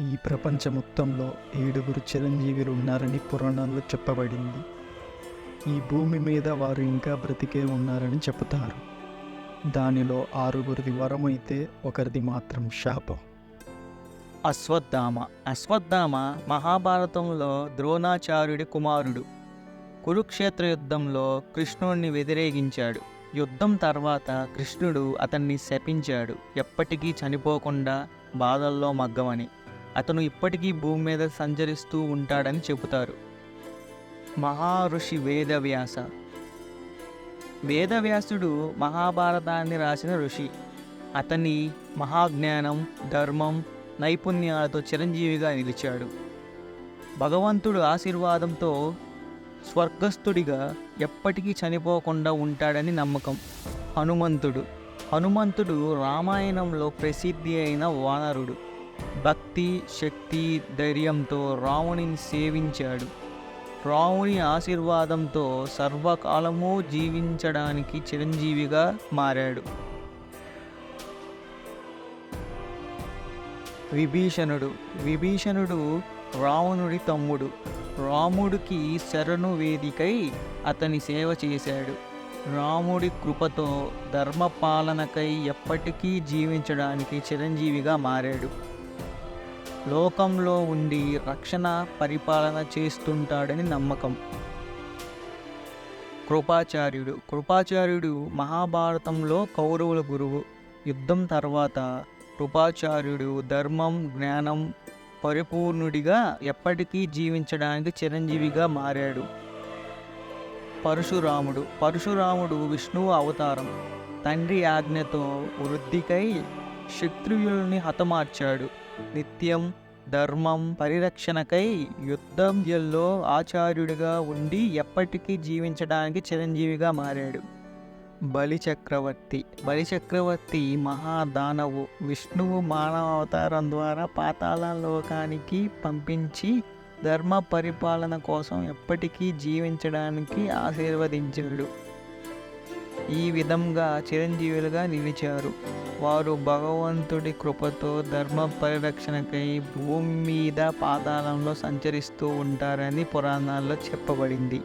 ఈ ప్రపంచ మొత్తంలో ఏడుగురు చిరంజీవులు ఉన్నారని పురాణాల్లో చెప్పబడింది. ఈ భూమి మీద వారు ఇంకా బ్రతికే ఉన్నారని చెబుతారు. దానిలో ఆరుగురిది వరం అయితే ఒకరిది మాత్రం శాపం. అశ్వత్థామ. అశ్వత్థామ మహాభారతంలో ద్రోణాచార్యుడి కుమారుడు. కురుక్షేత్ర యుద్ధంలో కృష్ణుడిని వ్యతిరేకించాడు. యుద్ధం తర్వాత కృష్ణుడు అతన్ని శపించాడు. ఎప్పటికీ చనిపోకుండా బాధల్లో మగ్గమని. అతను ఇప్పటికీ భూమి మీద సంచరిస్తూ ఉంటాడని చెబుతారు. మహారుషి వేదవ్యాస. వేదవ్యాసుడు మహాభారతాన్ని రాసిన ఋషి. అతని మహాజ్ఞానం ధర్మం నైపుణ్యాలతో చిరంజీవిగా నిలిచాడు. భగవంతుడు ఆశీర్వాదంతో స్వర్గస్థుడిగా ఎప్పటికీ చనిపోకుండా ఉంటాడని నమ్మకం. హనుమంతుడు. హనుమంతుడు రామాయణంలో ప్రసిద్ధి అయిన వానరుడు. భక్తి శక్తి ధైర్యంతో రామునిని సేవించాడు. రాముని ఆశీర్వాదంతో సర్వకాలము జీవించడానికి చిరంజీవిగా మారాడు. విభీషణుడు. విభీషణుడు రావణుడి తమ్ముడు. రాముడికి శరణు వేదికై అతని సేవ చేశాడు. రాముడి కృపతో ధర్మపాలనకై ఎప్పటికీ జీవించడానికి చిరంజీవిగా మారాడు. లోకంలో ఉండి రక్షణ పరిపాలన చేస్తుంటాడని నమ్మకం. కృపాచార్యుడు కృపాచార్యుడు మహాభారతంలో కౌరవుల గురువు. యుద్ధం తర్వాత కృపాచార్యుడు ధర్మం జ్ఞానం పరిపూర్ణుడిగా ఎప్పటికీ జీవించడానికి చిరంజీవిగా మారాడు. పరశురాముడు పరశురాముడు విష్ణువు అవతారం. తండ్రి ఆజ్ఞతో వృద్ధికై శత్రువుల్ని హతమార్చాడు. నిత్యం ధర్మం పరిరక్షణకై యుద్ధంలో ఆచార్యుడిగా ఉండి ఎప్పటికీ జీవించడానికి చిరంజీవిగా మారాడు. బలి చక్రవర్తి మహాదానవు. విష్ణువు మానవ అవతారం ద్వారా పాతాళ లోకానికి పంపించి ధర్మ పరిపాలన కోసం ఎప్పటికీ జీవించడానికి ఆశీర్వదించాడు. ఈ విధంగా చిరంజీవులుగా నిలిచారు. వారు భగవంతుడి కృపతో ధర్మ పరిరక్షణకై భూమి మీద పాతాళంలో సంచరిస్తూ ఉంటారని పురాణాల్లో చెప్పబడింది.